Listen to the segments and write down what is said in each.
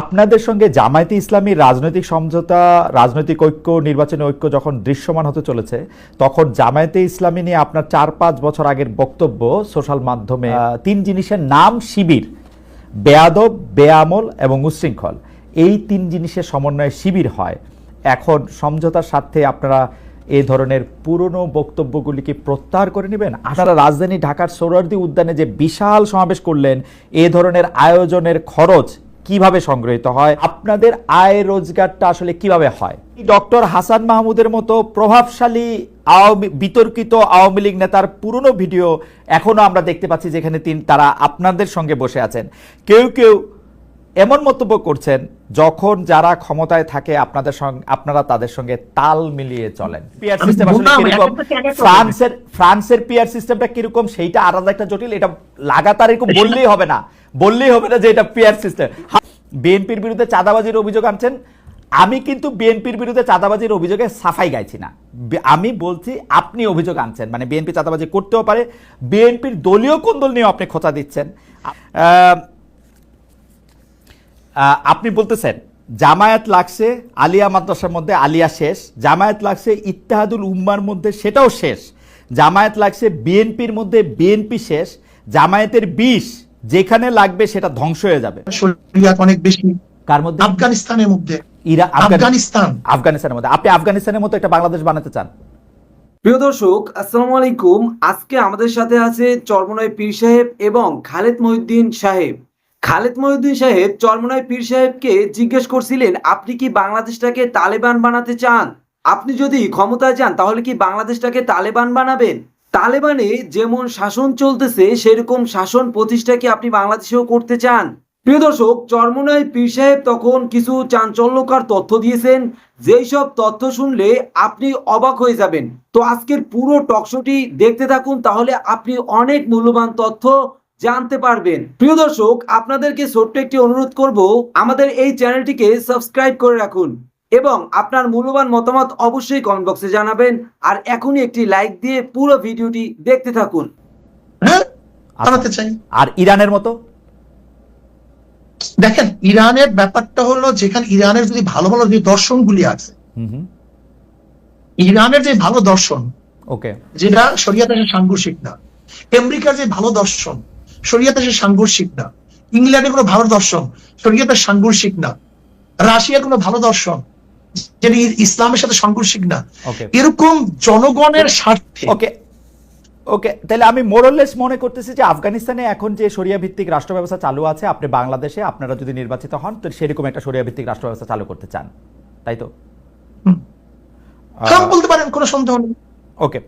আপনাদের সঙ্গে জামায়াতে ইসলামী রাজনৈতিক সমঝোতা রাজনৈতিক ঐক্য নির্বাচনী ঐক্য যখন দৃশ্যমান হতে চলেছে তখন জামায়াতে ইসলামী নিয়ে আপনার চার পাঁচ বছর আগের বক্তব্য সোশ্যাল মাধ্যমে তিন জিনিসের নাম শিবির বেয়াদব বেআমল এবং উচ্ছৃঙ্খল এই তিন জিনিসের সমন্বয়ে শিবির হয়। এখন সমঝোতার স্বার্থে আপনারা এই ধরনের পুরনো বক্তব্যগুলিকে প্রত্যাহার করে নেবেন। আপনারা রাজধানী ঢাকার সোহরাওয়ার্দী উদ্যানে যে বিশাল সমাবেশ করলেন এ ধরনের আয়োজনের খরচ কীভাবে সংগৃহীত হয়? আপনাদের আয় রোজগারটা আসলে কীভাবে হয়? ডক্টর হাসান মাহমুদের মতো প্রভাবশালী আওয়ামী বিতর্কিত আওয়ামী লীগ নেতার পুরনো ভিডিও এখনও আমরা দেখতে পাচ্ছি যেখানে তিনি তারা আপনাদের সঙ্গে বসে আছেন। কেউ কেউ এমন মন্তব্য করছেন যখন যারা ক্ষমতায় থাকে আপনাদের সঙ্গে আপনারা তাদের সঙ্গে তাল মিলিয়ে চলেন। পিয়ার সিস্টেম আসলে কীরকম। ফ্রান্সের ফ্রান্সের পিয়ার সিস্টেমটা কীরকম সেইটা আলাদা একটা জটিল এটা লাগাতার এরকম বললেই হবে না। বললেই হবে না যে এটা পিয়ার সিস্টেম বিএনপির বিরুদ্ধে চাঁদাবাজির অভিযোগ আনছেন। আমি কিন্তু বিএনপির বিরুদ্ধে চাঁদাবাজির অভিযোগে সাফাই গাইছি না। আমি বলছি আপনি অভিযোগ আনছেন। মানে বিএনপি চাঁদাবাজি করতেও পারে। বিএনপির দলীয় কোন্দল নিয়েও আপনি খোঁচা দিচ্ছেন? আপনি বলতেছেন, জামায়াত লাগছে, আলিয়া মাদ্রাসার মধ্যে আলিয়া শেষ। জামায়াত লাগছে, ইত্তেহাদুল উম্মার মধ্যে সেটাও শেষ। জামায়াত লাগছে বিএনপির মধ্যে বিএনপি শেষ। জামায়াতের বিষ যেখানে লাগবে সেটা ধ্বংস হয়ে যাবে। অনেক বেশি। কার মধ্যে? আফগানিস্তানের মধ্যে। ইরা আফগানিস্তান। আফগানিস্তানের মধ্যে। আপনি আফগানিস্তানের মতো একটা বাংলাদেশ বানাতে চান। প্রিয় দর্শক আসসালামু আলাইকুম। আজকে আমাদের সাথে আছে চরমনায় পীর সাহেব এবং খালেদ মহিউদ্দিন সাহেব। খালেদ মহিউদ্দিন সাহেব চরমনায় পীর সাহেবকে জিজ্ঞেস করছিলেন আপনি কি বাংলাদেশটাকে তালেবান বানাতে চান? আপনি যদি ক্ষমতায় যান তাহলে কি বাংলাদেশটাকে তালেবান বানাবেন? তালেবানে যেমন শাসন চলতেছে, সেরকম শাসন প্রতিষ্ঠা কি আপনি বাংলাদেশেও করতে চান? প্রিয় দর্শক চরমনায় পীর সাহেব তখন কিছু চাঞ্চল্যকর তথ্য দিয়েছেন। যেই সব তথ্য শুনলে আপনি অবাক হয়ে যাবেন। তো আজকের পুরো টকশোটি দেখতে থাকুন, তাহলে আপনি অনেক মূল্যবান তথ্য জানতে পারবেন। প্রিয় দর্শক, আপনাদেরকে ছোট্ট একটি অনুরোধ করব, আমাদের এই চ্যানেলটিকে সাবস্ক্রাইব করে রাখুন। এবং আপনার মূল্যবান মতামত অবশ্যই কমেন্ট বক্সে জানাবেন। আর এখনই একটি লাইক দিয়ে পুরো ভিডিওটি দেখতে থাকুন। হ্যাঁ আর ইরানের মতো? দেখেন ইরানের ব্যাপারটা হলো যেখানে ইরানের যদি ভালো ভালো যে দর্শনগুলি আছে হুম হুম। ইরানের যে ভালো দর্শন ওকে। যেটা শরিয়াতে সাংঘর্ষিক না আমেরিকার যে ভালো দর্শন শরিয়াতে সাংঘর্ষিক না ইংল্যান্ডের কোনো ভালো দর্শন শরিয়াতে সাংঘর্ষিক না রাশিয়ার কোনো ভালো দর্শন যেটা ইসলামের সাথে সাংঘর্ষিক না। এরকম জনগণের স্বার্থে। ওকে ওকে তাহলে আমি মোরলেস মনে করতেছি যে আফগানিস্তানে এখন যে সরিয়া ভিত্তিক রাষ্ট্র ব্যবস্থা চালু আছে আপনি বাংলাদেশে আপনারা যদি নির্বাচিত হন তো সেরকম একটা সরিয়া ভিত্তিক রাষ্ট্র ব্যবস্থা চালু করতে চান। তাই তো? বলতে পারেন কোনো সন্দেহ নেই। ওকে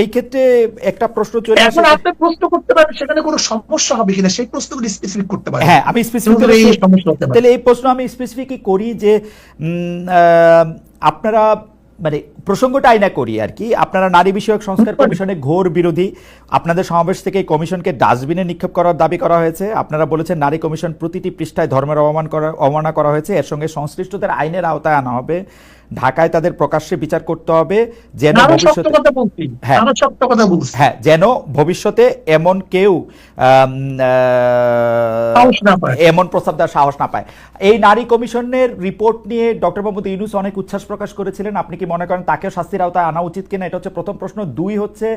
এই ক্ষেত্রে একটা প্রশ্ন চলে আসে এখন আপনি প্রশ্ন করতে পারেন সেখানে কোনো সমস্যা হবে কিনা সেই প্রশ্নগুলি স্পেসিফিক করতে পারেন। হ্যাঁ আমি স্পেসিফিক কিন্তু এই তাহলে এই প্রশ্ন আমি স্পেসিফিকই করি যে আপনারা মানে প্রসঙ্গটা আইনা করি আর কি। আপনারা নারী বিষয়ক সংস্কার কমিশনে ঘোর বিরোধী। আপনাদের সমাবেশ থেকে এই কমিশনকে ডাস্টবিনে নিক্ষেপ করার দাবি করা হয়েছে। আপনারা বলেছেন নারী কমিশন প্রতিটি পৃষ্ঠায় ধর্মের অবমান করা অবমাননা করা হয়েছে। এর সঙ্গে সংশ্লিষ্টদের আইনের আওতায় আনা হবে। ঢাকায় তাদের প্রকাশ্যে বিচার করতে হবে যেন ভবিষ্যতে হ্যাঁ। হ্যাঁ যেন ভবিষ্যতে এমন কেউ। এমন প্রস্তাব দেওয়ার সাহস না পায়। এই নারী কমিশনের রিপোর্ট নিয়ে ডক্টর মোহাম্মদ ইউনুস অনেক উচ্ছ্বাস প্রকাশ করেছিলেন। আপনি কি মনে করেন তাকেও শাস্তির আওতায় আনা উচিত কিনা? এটা হচ্ছে প্রথম প্রশ্ন। দুই হচ্ছে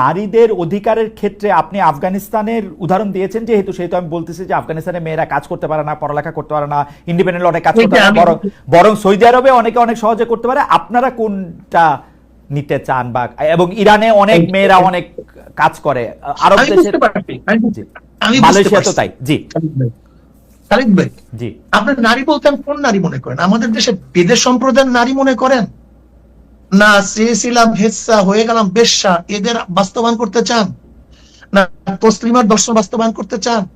নারীদের অধিকারের ক্ষেত্রে আপনি আফগানিস্তানের উদাহরণ দিয়েছেন যেহেতু সেহেতু আমি বলতেছি যে আফগানিস্তানে মেয়েরা কাজ করতে পারে না পড়ালেখা করতে পারে না ইন্ডিপেন্ডেন্ট অনেক কাজ করতে পারে বরং সৌদি আরবে অনেকে অনেক সহজে করতে পারে। আপনারা কোনটা নিতে চান বা এবং ইরানে অনেক মেয়েরা অনেক কাজ করে। আরব দেশের মালয়েশিয়া তো তাই। জি। খালিদ ভাই, জি। আপনার নারী বলতে কোন নারী মনে করেন? আমাদের দেশে বেদের সম্প্রদায়ের নারী মনে করেন? না চেয়েছিলাম হেসা হয়ে গেলাম বেশ্যা। এদের বাস্তবায়ন করতে চান? না তসলিমার দর্শন বাস্তবায়ন করতে চান?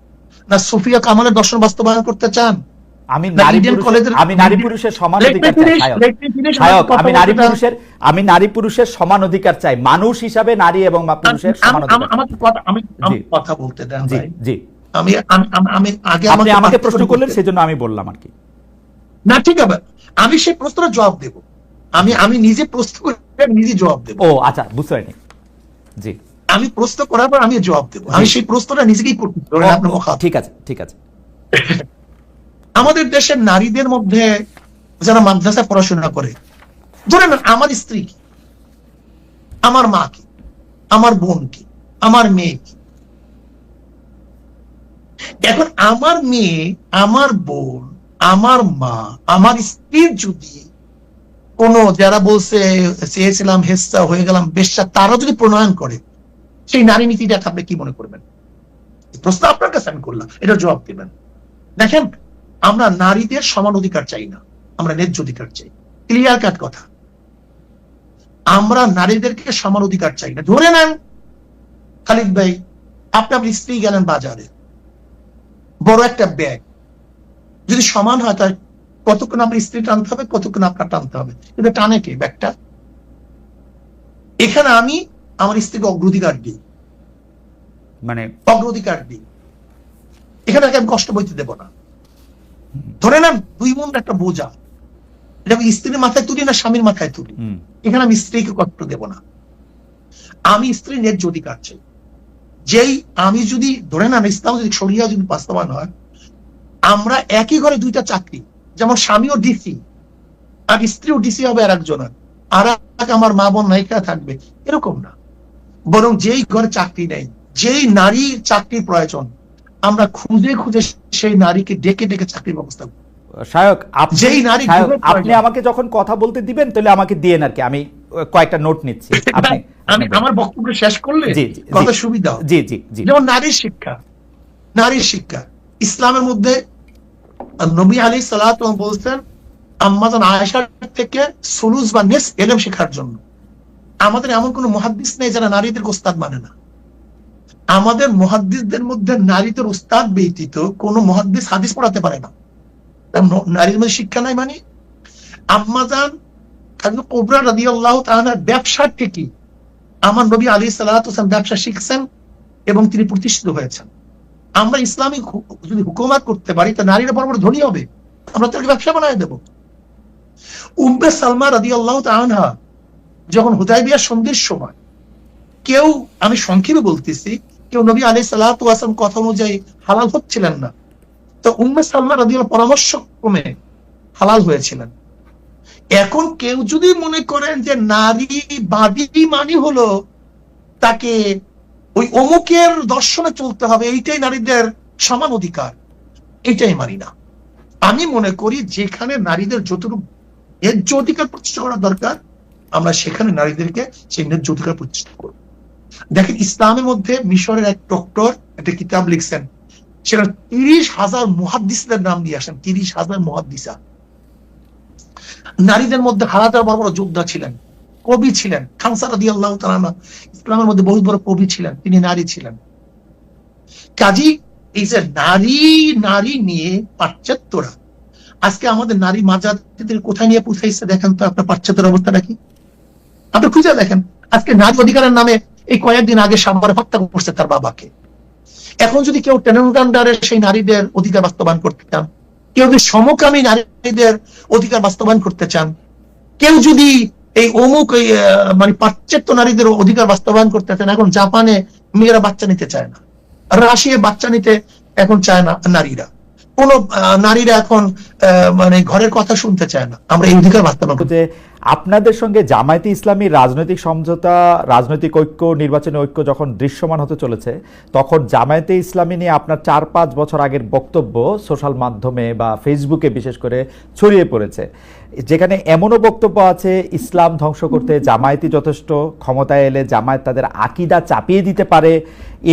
না সুফিয়া কামালের দর্শন বাস্তবায়ন করতে চান? আমি নারী আমি নারী পুরুষের সমান অধিকার চাই। আমি নারী পুরুষের আমি নারী পুরুষের সমান অধিকার চাই। মানুষ হিসাবে নারী এবং পুরুষের সমান অধিকার আমাকে কথা আমি আমি কথা বলতে দেন জি জি। আমি আমি- আমি- আমি আগে আপনি আমাকে প্রশ্ন করলেন সেজন্য আমি বললাম আর কি। না ঠিক আছে। আমি সেই প্রশ্নের জবাব দেব। আমি আমি নিজে প্রশ্ন করে নিজে জবাব দেব। ও আচ্ছা বুঝতে পারিনি। জি। আমি প্রশ্ন করার পর আমি জবাব দেব। আমি সেই প্রশ্নটা নিজেকেই করতে ঠিক আছে ঠিক আছে। আমাদের দেশের নারীদের মধ্যে যারা মাদ্রাসা পড়াশোনা করে ধরেন আমার স্ত্রী কি? আমার মা কি? আমার বোন কি? আমার মেয়ে কি? এখন আমার মেয়ে, আমার বোন, আমার মা, আমার স্ত্রীর যদি কোন যারা বলছে, চেয়েছিলাম হেসা হয়ে গেলাম, বেশ্যা তারা যদি প্রণয়ন করে, সেই নারী নীতিটা আপনি কি মনে করবেন? প্রশ্ন আপনার কাছে আমি করলাম এটা জবাব দিবেন। দেখেন আমরা নারীদের সমান অধিকার চাই না আমরা ন্যায্য অধিকার চাই। ক্লিয়ার কাট কথা। আমরা নারীদেরকে সমান অধিকার চাই না। ধরে নেন খালিদ ভাই আপনি আপনার স্ত্রী গেলেন বাজারে। বড় একটা ব্যাগ যদি সমান হয় তার কতক্ষণ আপনার স্ত্রী টানতে হবে কতক্ষণ আপনার টানতে হবে? কিন্তু টানে কে ব্যাগটা? এখানে আমি আমার স্ত্রীকে অগ্রাধিকার দিই। মানে অগ্রাধিকার দিই। এখানে আমি কষ্ট বইতে দেব না। ধরে নেন দুই মন একটা বোঝা এটা আমি স্ত্রীর মাথায় তুলি না স্বামীর মাথায় তুলি। এখানে আমি স্ত্রীকে কষ্ট দেব না। আমি স্ত্রীর ন্যায্য অধিকার চাই। যেই আমি যদি ধরে নেন ইসলাম যদি সরিয়া যদি বাস্তবায়ন হয় আমরা একই ঘরে দুইটা চাকরি যেমন স্বামীও ডিসি আর স্ত্রীও ডিসি হবে আর একজনের আর এক আমার মা বোন নায়িকা থাকবে। এরকম না। বরং যেই ঘরে চাকরি নেই যেই নারীর চাকরির প্রয়োজন আমরা খুঁজে খুঁজে সেই নারীকে ডেকে ডেকে চাকরির ব্যবস্থা আপনি নারী আপনি আমাকে যখন কথা বলতে দিবেন তাহলে আমাকে দিয়েন আর কি। আমি কয়েকটা নোট নিচ্ছি। আপনি আমি আমার বক্তব্য শেষ করলে। কথা সুবিধা জি জি জি। যেমন নারীর শিক্ষা। নারীর শিক্ষা। ইসলামের মধ্যে নবী আলী সালাত বলছেন আম্মাজান আয়েশার থেকে সুলুস বা নেস এলেম শেখার জন্য। আমাদের এমন কোন মহাদ্দিস নেই যারা নারীদের ওস্তাদ মানে না। আমাদের মহাদ্দিসদের মধ্যে নারীদের ওস্তাদ ব্যতীত কোন মহাদ্দিস হাদিস পড়াতে পারে না। নারীর মধ্যে শিক্ষা নাই মানে? আম্মাজান প্রতিষ্ঠিত হয়েছেন। আমরা ইসলামিক করতে পারি, তা নারীরা ধনী হবে। আমরা ব্যবসা বানায় যখন সন্ধির সময়, কেউ, আমি সংক্ষেপে বলতেছি কেউ নবী আলী সালাম কথা অনুযায়ী হালাল হচ্ছিলেন না। তো উম্মে সালমা রাদি পরামর্শ ক্রমে হালাল হয়েছিলেন। এখন কেউ যদি মনে করেন যে নারী বাদী মানি হলো, তাকে ওই অমুকের দর্শনে চলতে হবে, এইটাই নারীদের সমান অধিকার, এইটাই মানি না। আমি মনে করি যেখানে নারীদের যতটুকু ন্যায্য অধিকার প্রতিষ্ঠা করা দরকার, আমরা সেখানে নারীদেরকে সেই ন্যায্য অধিকার প্রতিষ্ঠা করব। দেখেন ইসলামের মধ্যে মিশরের এক ডক্টর একটা কিতাব লিখছেন, সেখানে তিরিশ হাজার মুহাদ্দিসদের নাম দিয়ে আসেন, তিরিশ হাজার মুহাদ্দিসা। নারীদের মধ্যে হাজার বড় বড় যোদ্ধা ছিলেন, কবি ছিলেন রাদি আল্লাহ ইসলামের মধ্যে বহুত বড় কবি ছিলেন, তিনি নারী ছিলেন। কাজী, এই যে নারী নারী নিয়ে পাশ্চাত্যরা আজকে আমাদের নারী মাজাতিদের কোথায় নিয়ে পৌঁছাইছে দেখেন তো আপনার পাশ্চাত্যের অবস্থাটা কি? আপনি খুঁজে দেখেন, আজকে নারী অধিকারের নামে এই কয়েকদিন আগে সামনে হত্যা করছে তার বাবাকে। এখন যদি কেউ টেনেন্ডারে সেই নারীদের অধিকার বাস্তবায়ন করতে চান, কেউ যদি সমকামী নারীদের অধিকার বাস্তবায়ন করতে চান, কেউ যদি এই অমুক মানে পাশ্চাত্য নারীদের অধিকার বাস্তবায়ন করতে চান, এখন জাপানে মেয়েরা বাচ্চা নিতে চায় না। রাশিয়া বাচ্চা নিতে এখন চায় না নারীরা। কোন নারীরা এখন মানে ঘরের কথা শুনতে চায় না। আমরা এই অধিকার বাস্তবায়ন করতে আপনাদের সঙ্গে জামায়াতে ইসলামী রাজনৈতিক সমঝোতা, রাজনৈতিক ঐক্য, নির্বাচনী ঐক্য যখন দৃশ্যমান হতে চলেছে, তখন জামায়াতে ইসলামী নিয়ে আপনার চার পাঁচ বছর আগের বক্তব্য সোশ্যাল মাধ্যমে বা ফেসবুকে বিশেষ করে ছড়িয়ে পড়েছে। যেখানে এমনও বক্তব্য আছে, ইসলাম ধ্বংস করতে জামায়াতি যথেষ্ট, ক্ষমতায় এলে জামায়াত তাদের আকিদা চাপিয়ে দিতে পারে,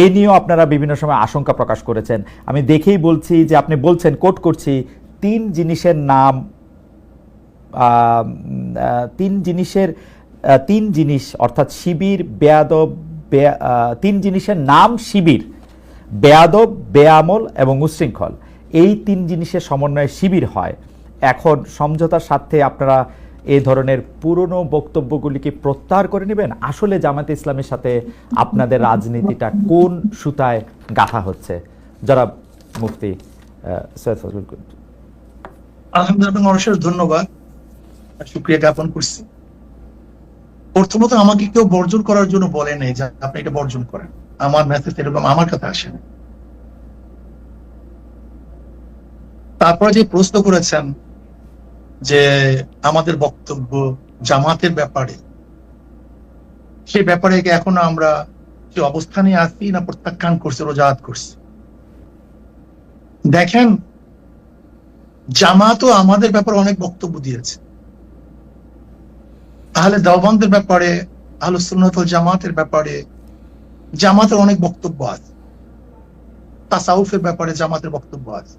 এ নিয়েও আপনারা বিভিন্ন সময় আশঙ্কা প্রকাশ করেছেন। আমি দেখেই বলছি যে আপনি বলছেন, কোট করছি, তিন জিনিসের নাম তিন জিনিসের তিন জিনিস, অর্থাৎ শিবির, বেয়াদব তিন জিনিসের নাম শিবির, বেয়াদব, বেয়ামল এবং উশৃঙ্খল। এই তিন জিনিসের সমন্বয়ে শিবির হয়। এখন সমঝোতার সাথে আপনারা এই ধরনের পুরনো বক্তব্যগুলিকে প্রত্যাহার করে নেবেন। আসলে জামাতে ইসলামের সাথে আপনাদের রাজনীতিটা কোন সুতায় গাঁথা হচ্ছে? যারা মুফতি সৈয়দ ফজলুল আলহামদুলিল্লাহ অশেষ ধন্যবাদ। শুক্রিয়া জ্ঞাপন করছি। প্রথমত আমাকে কেউ বর্জন করার জন্য বলে নেই যে আপনি এটা বর্জন করেন। আমার মেসেজ এরকম আমার কাছে আসে না। তারপরে যে প্রশ্ন করেছেন যে আমাদের বক্তব্য জামাতের ব্যাপারে, সে ব্যাপারে এখনও আমরা যে অবস্থানে আছি না প্রত্যাখ্যান করছি রোজাত করছি? দেখেন, জামাতও আমাদের ব্যাপারে অনেক বক্তব্য দিয়েছে। তাহলে দেওবন্দের ব্যাপারে আহলে সুন্নাত জামাতের ব্যাপারে, জামাতের অনেক বক্তব্য আছে। তাসাউফের ব্যাপারে জামাতের বক্তব্য আছে।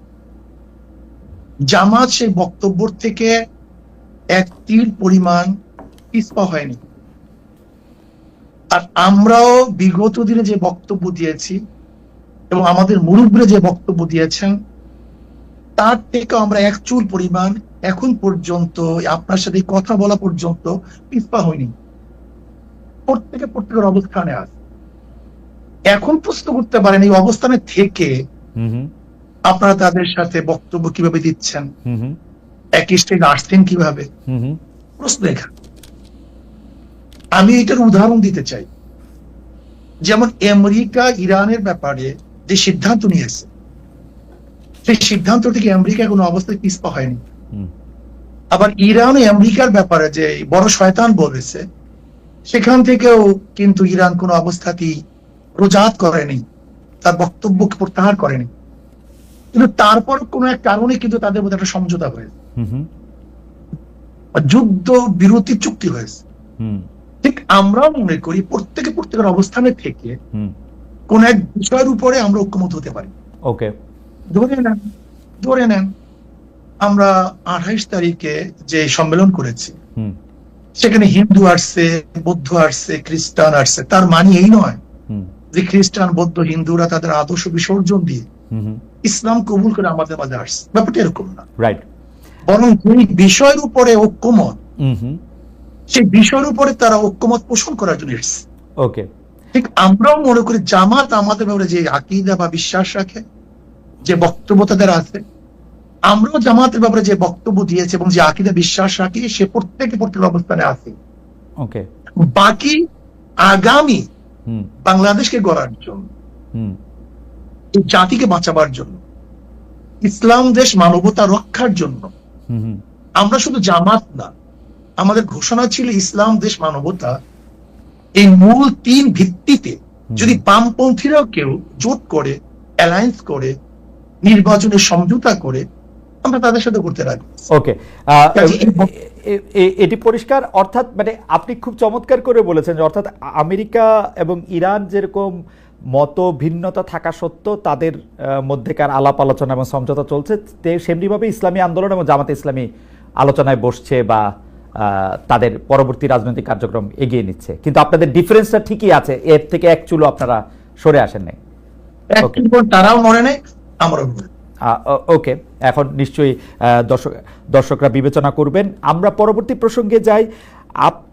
জামাত সেই বক্তব্য থেকে এক তীর পরিমাণ পিছপা হয়নি। আর আমরাও বিগত দিনে যে বক্তব্য দিয়েছি এবং আমাদের মুরব্বীরা যে বক্তব্য দিয়েছেন, তার থেকে আমরা এক চুল পরিমাণ এখন পর্যন্ত আপনার সাথে কথা বলা পর্যন্ত পিছপা হয়নি। প্রত্যেকে প্রত্যেকের অবস্থানে আছে। এখন প্রশ্ন করতে পারেন এই অবস্থানে থেকে আপনারা তাদের সাথে বক্তব্য কীভাবে দিচ্ছেন? একই স্টেজে আসছেন কীভাবে? প্রশ্ন এখানে আমি এটার উদাহরণ দিতে চাই। যেমন আমেরিকা ইরানের ব্যাপারে যে সিদ্ধান্ত নিয়েছে সেই সিদ্ধান্ত থেকে আমেরিকা কোনো অবস্থায় পিছপা হয়নি। আবার ইরান আমেরিকার ব্যাপারে যে বড় শয়তান বলেছে সেখান থেকেও কিন্তু ইরান কোনো অবস্থাতেই রোজাত করেনি তার বক্তব্যকে প্রত্যাহার করেনি। কিন্তু তারপর কোনো এক কারণে কিন্তু তাদের মধ্যে একটা সমঝোতা হয়েছে। যুদ্ধ বিরতি চুক্তি হয়েছে। হুম। ঠিক আমরাও মনে করি প্রত্যেকে প্রত্যেকের অবস্থানে থেকে হুম। কোন এক বিষয়ের উপরে আমরা ঐক্যমত হতে পারি। ওকে। ধরে নেন ধরে নেন আমরা আঠাইশ তারিখে যে সম্মেলন করেছি সেখানে হিন্দু আসছে বৌদ্ধ আসছে খ্রিস্টান আসছে। তার মানে এই নয় যে খ্রিস্টান বৌদ্ধ হিন্দুরা তাদের আদর্শ বিসর্জন দিয়ে ইসলাম কবুল করে আমাদের মাঝে আসছে। ব্যাপারটা এরকম না। রাইট বরং যেই বিষয়ের উপরে ঐক্যমত হুম হুম। সেই বিষয়ের উপরে তারা ঐক্যমত পোষণ করার জন্য এসছে। ওকে ঠিক আমরাও মনে করি জামাত আমাদের ব্যাপারে যে আকিদা বা বিশ্বাস রাখে যে বক্তব্য তাদের আছে আমরাও জামাতের ব্যাপারে যে বক্তব্য দিয়েছে এবং যে আকিদা বিশ্বাস রাখি সে প্রত্যেকে প্রত্যেক অবস্থানে আছে। ওকে। বাকি আগামী বাংলাদেশকে গড়ার জন্য এই জাতিকে বাঁচাবার জন্য ইসলাম দেশ মানবতা রক্ষার জন্য আমরা শুধু জামাত না আমাদের ঘোষণা ছিল ইসলাম দেশ মানবতা এই মূল তিন ভিত্তিতে যদি বামপন্থীরাও কেউ জোট করে অ্যালায়েন্স করে নির্বাচনে সমঝোতা করে আমরা তাদের সাথে করতে রাখব। ওকে এটি পরিষ্কার অর্থাৎ মানে আপনি খুব চমৎকার করে বলেছেন যে অর্থাৎ আমেরিকা এবং ইরান যেরকম মত ভিন্নতা থাকা সত্ত্বেও তাদের মধ্যেকার আলাপ আলোচনা এবং সমঝোতা চলছে সেমনিভাবে ইসলামী আন্দোলন এবং জামাতে ইসলামী আলোচনায় বসছে বা আহ, তাদের পরবর্তী রাজনৈতিক কার্যক্রম এগিয়ে নিচ্ছে। কিন্তু আপনাদের ডিফারেন্সটা ঠিকই আছে এর থেকে এক চুলো আপনারা সরে আসেন নাই। তারাও মনে নেই আমরাও ওকে এখন নিশ্চয়ই দর্শক দর্শকরা বিবেচনা করবেন। আমরা পরবর্তী প্রসঙ্গে যাই। আপ-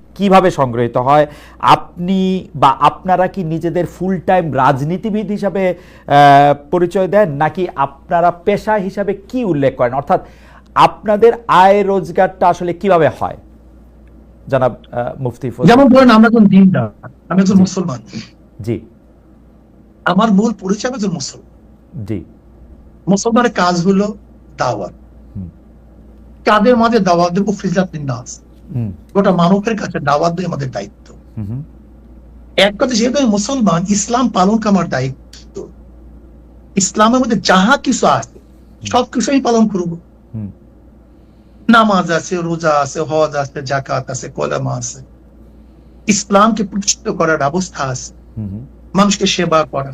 কীভাবে সংগৃহীত হয়? আপনি বা আপনারা কি নিজেদের ফুল টাইম রাজনীতিবিদ হিসাবে পরিচয় দেন? নাকি আপনারা পেশা হিসাবে কি উল্লেখ করেন? অর্থাৎ আপনাদের আয় রোজগারটা আসলে কীভাবে হয়? জনাব মুফতি। যেমন ধরেন আমরা একজন দিনদার আমি একজন মুসলমান। জি। আমার মূল পরিচয় আমি একজন মুসলমান। জি। মুসলমানের কাজ হলো দাওয়াত। কাদের মাঝে দাওয়াত দেবো? ফিজাত নাস। গোটা মানবের কাছে দাওয়াত দেয় আমাদের দায়িত্ব। এক কথা যেহেতু আমি মুসলমান ইসলাম পালন আমার দায়িত্ব। ইসলামের মধ্যে যাহা কিছু আছে সব কিছু আমি পালন করব। নামাজ আছে রোজা আছে হজ আছে জাকাত আছে কলামা আছে। ইসলামকে প্রতিষ্ঠিত করার ব্যবস্থা আছে। মানুষকে সেবা করা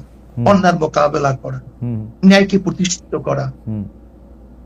অন্যার মোকাবেলা করা ন্যায়কে প্রতিষ্ঠিত করা।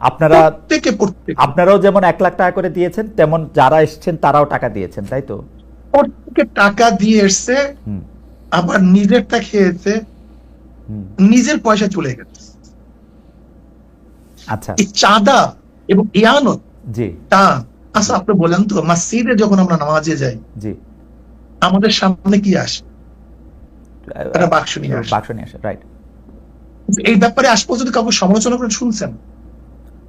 আপনারা আপনারাও যেমন এক লাখ টাকা করে দিয়েছেন তেমন যারা এসছেন তারাও টাকা দিয়েছেন তাই তো? প্রত্যেকে টাকা দিয়ে এসছে আবার নিজেরটা খেয়েছে নিজের পয়সা চলে গেছে। আচ্ছা। এই চাঁদা এবং ইয়ানত জি। তা আচ্ছা আপনি বলেন তো মসজিদে যখন আমরা নামাজে যাই জি। আমাদের সামনে কি আসে? একটা বাক্স নিয়ে আসে। বাক্স নিয়ে আসে রাইট এই ব্যাপারে আজ পর্যন্ত কাউকে সমালোচনা করে শুনছেন?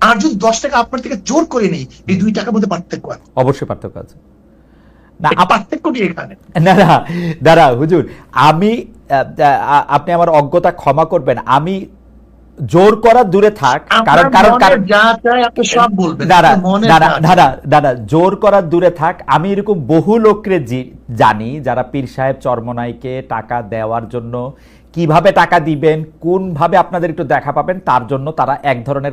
আর যদি দশ টাকা আপনার থেকে জোর করে নেই এই দুই টাকার মধ্যে পার্থক্য আছে। অবশ্যই পার্থক্য আছে। না এই আপ- পার্থক্যটি এখানে? না না দাঁড়া হুজুর আমি আপনি আমার অজ্ঞতা ক্ষমা করবেন। আমি জোর করা দূরে থাক কারণ কারণ যা আপনি সব বলবেন। দাঁড়া জোর করার দূরে থাক। আমি এরকম বহু লোকরে জানি যারা পীর সাহেব চরমনাইকে টাকা দেওয়ার জন্য কীভাবে টাকা দিবেন কোন ভাবে আপনাদের একটু দেখা পাবেন তার জন্য তারা এক ধরনের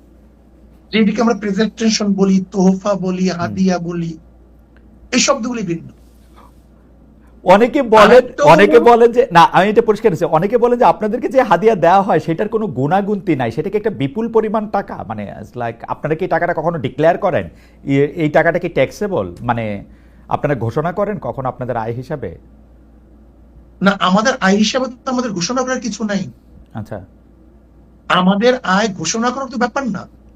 যেটিকে আমরা প্রেজেন্টেশন বলি তোহফা বলি হাদিয়া বলি এই শব্দগুলি ভিন্ন। অনেকে বলেন অনেকে বলেন যে না আমি এটা পরিষ্কার হচ্ছে অনেকে বলেন যে আপনাদেরকে যে হাদিয়া দেওয়া হয় সেটার কোনো গুণাগুন্তি নাই। সেটাকে একটা বিপুল পরিমাণ টাকা মানে লাইক আপনারা কি টাকাটা কখনো ডিক্লেয়ার করেন? এই টাকাটা কি ট্যাক্সেবল মানে আপনারা ঘোষণা করেন কখন আপনাদের আয় হিসাবে? না আমাদের আয় হিসাবে তো আমাদের ঘোষণা করার কিছু নাই। আচ্ছা। আমাদের আয় ঘোষণা করার তো ব্যাপার না।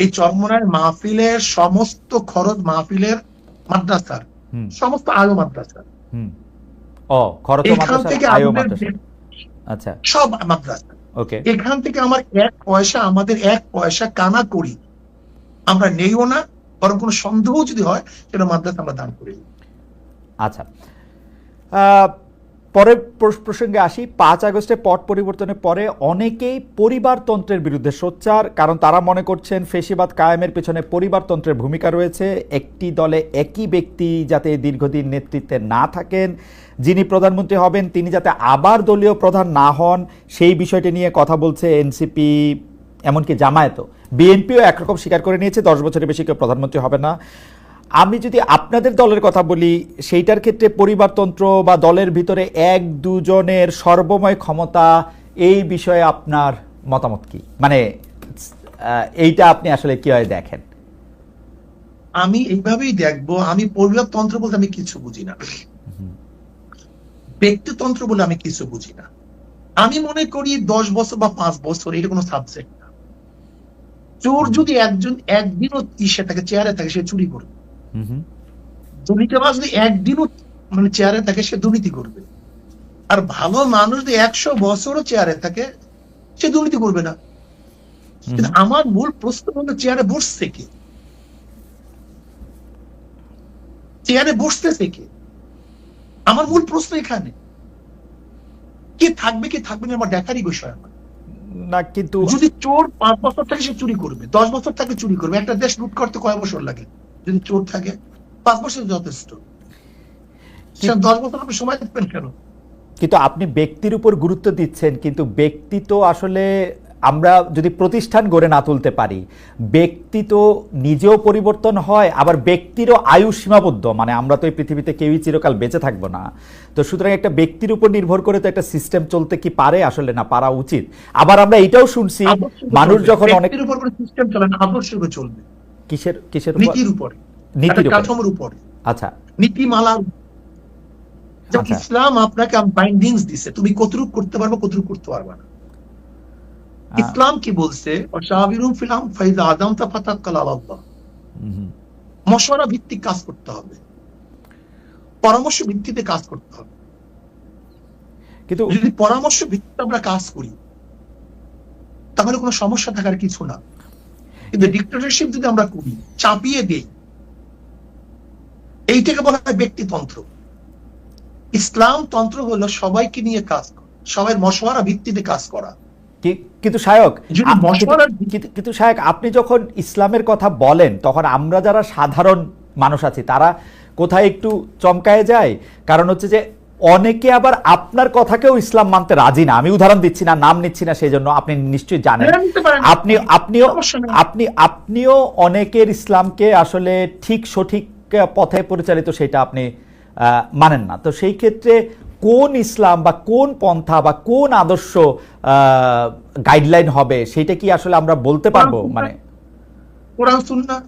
এই চরমনায় মাহফিলের সমস্ত খরচ মাহফিলের মাদ্রাসার সমস্ত আলো মাদ্রাসার। ও খরচ এখান থেকে আয়ো আচ্ছা। সব মাদ্রাসা। ওকে। এখান থেকে আমার এক পয়সা আমাদের এক পয়সা কানা করি। আমরা নেইও না বরং কোনো সন্দেহ যদি হয় সেটা মাদ্রাসা আমরা দান করি। আচ্ছা। আহ, পরের প্রসঙ্গে আসি। পাঁচ আগস্টে পট পরিবর্তনের পরে অনেকেই পরিবারতন্ত্রের বিরুদ্ধে সোচ্চার, কারণ তারা মনে করছেন ফেসিবাদ কায়েমের পেছনে পরিবারতন্ত্রের ভূমিকা রয়েছে। একটি দলে একই ব্যক্তি যাতে দীর্ঘদিন নেতৃত্বে না থাকেন, যিনি প্রধানমন্ত্রী হবেন, তিনি যাতে আবার দলীয় প্রধান না হন, সেই বিষয়টি নিয়ে কথা বলছে এনসিপি, এমনকি জামায়াতও। বিএনপিও একরকম স্বীকার করে নিয়েছে, দশ বছরের বেশি কেউ প্রধানমন্ত্রী হবে না। আমি যদি আপনাদের দলের কথা বলি সেইটার ক্ষেত্রে পরিবারতন্ত্র বা দলের ভিতরে এক দুজনের সর্বময় ক্ষমতা এই বিষয়ে আপনার মতামত কি? মানে এইটা আপনি আসলে কীভাবে দেখেন? আমি এইভাবেই দেখব আমি পরিবারতন্ত্র বলতে আমি কিছু বুঝি না। ব্যক্তিতন্ত্র বলে আমি কিছু বুঝি না। আমি মনে করি দশ বছর বা পাঁচ বছর এটা কোনো সাবজেক্ট না। চোর যদি একজন একদিনও ইসে থাকে চেয়ারে থাকে সে চুরি করবে। দুর্নীতিবাজ যদি একদিনও মানে চেয়ারে থাকে সে দুর্নীতি করবে। আর ভালো মানুষ যদি একশো বছরও চেয়ারে থাকে সে দুর্নীতি করবে না। কিন্তু আমার মূল প্রশ্ন হলো চেয়ারে বসছে কে? চেয়ারে বসতেছে কে? আমার মূল প্রশ্ন এখানে। কে থাকবে কে থাকবে না আমার দেখারই বিষয় আমার। না কিন্তু যদি চোর পাঁচ বছর থাকে সে চুরি করবে। দশ বছর থাকে চুরি করবে। একটা দেশ লুট করতে কয় বছর লাগে? যদি চোর থাকে পাঁচ বছর যথেষ্ট। দশ বছর আপনি সময় দেবেন কেন? কিন্তু আপনি ব্যক্তির উপর গুরুত্ব দিচ্ছেন কিন্তু ব্যক্তি তো আসলে আমরা যদি প্রতিষ্ঠান গড়ে না তুলতে পারি ব্যক্তি তো নিজেও পরিবর্তন হয় আবার ব্যক্তিরও আয়ু সীমাবদ্ধ মানে আমরা তো এই পৃথিবীতে কেউই চিরকাল বেঁচে থাকব না। তো সুতরাং একটা ব্যক্তির উপর নির্ভর করে তো একটা সিস্টেম চলতে কি পারে আসলে না পারা উচিত। আবার আমরা এটাও শুনছি মানুষ যখন অনেক উপর সিস্টেম চলে না আদর্শকে চলবে। কিসের কিসের নীতির উপরে নীতির কাঠামোর উপরে। আচ্ছা। নীতিমালার যেমন আচ্ছা। ইসলাম আপনাকে বাইন্ডিংস দিছে তুমি কতটুক করতে পারবে কতটুক করতে পারবে না। ইসলাম কি বলছে? অশাবিরুম ফিলাম ফাইজা আদম তা ফাতাক্কাল। মশওয়ারা ভিত্তিক কাজ করতে হবে। পরামর্শ ভিত্তিতে কাজ করতে হবে। কিন্তু যদি পরামর্শ ভিত্তিতে আমরা কাজ করি তাহলে কোনো সমস্যা থাকার কিছু না। কিন্তু ডিক্টেটরশিপ যদি আমরা করি চাপিয়ে দেই এইটাকে বলা হয় ব্যক্তিতন্ত্র। ইসলাম তন্ত্র হলো সবাইকে নিয়ে কাজ করা সবাই মশওয়ারা ভিত্তিতে কাজ করা। কিন্তু যদি কিন্তু- কিন্তু আপনি যখন ইসলামের কথা বলেন তখন আমরা যারা সাধারণ মানুষ আছি তারা কোথায় একটু চমকায় যায়? কারণ হচ্ছে যে অনেকে আবার আপনার কথাকেও ইসলাম মানতে রাজি না। আমি উদাহরণ দিচ্ছি না নাম নিচ্ছি না সেই জন্য আপনি নিশ্চয়ই জানেন। আপনি আপনিও আপনি আপনিও অনেকের ইসলামকে আসলে ঠিক সঠিক পথে পরিচালিত সেটা আপনি আহ, মানেন না। তো সেই ক্ষেত্রে কোন ইসলাম বা কোন পন্থা বা কোন আদর্শ গাইডলাইন হবে সেটা কি আসলে আমরা বলতে পারব? মানে কোরআন সুন্নাহ।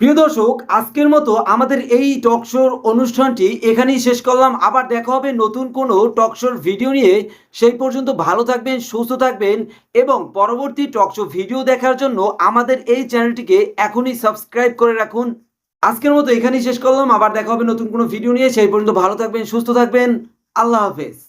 প্রিয় দর্শক, আজকের মতো আমাদের এই টক শোর অনুষ্ঠানটি এখানেই শেষ করলাম। আবার দেখা হবে নতুন কোনো টক শোর ভিডিও নিয়ে। সেই পর্যন্ত ভালো থাকবেন, সুস্থ থাকবেন এবং পরবর্তী টক শো ভিডিও দেখার জন্য আমাদের এই চ্যানেলটিকে এখনই সাবস্ক্রাইব করে রাখুন। আজকের মতো এখানেই শেষ করলাম। আবার দেখা হবে নতুন কোনো ভিডিও নিয়ে। সেই পর্যন্ত ভালো থাকবেন, সুস্থ থাকবেন। আল্লাহ হাফেজ।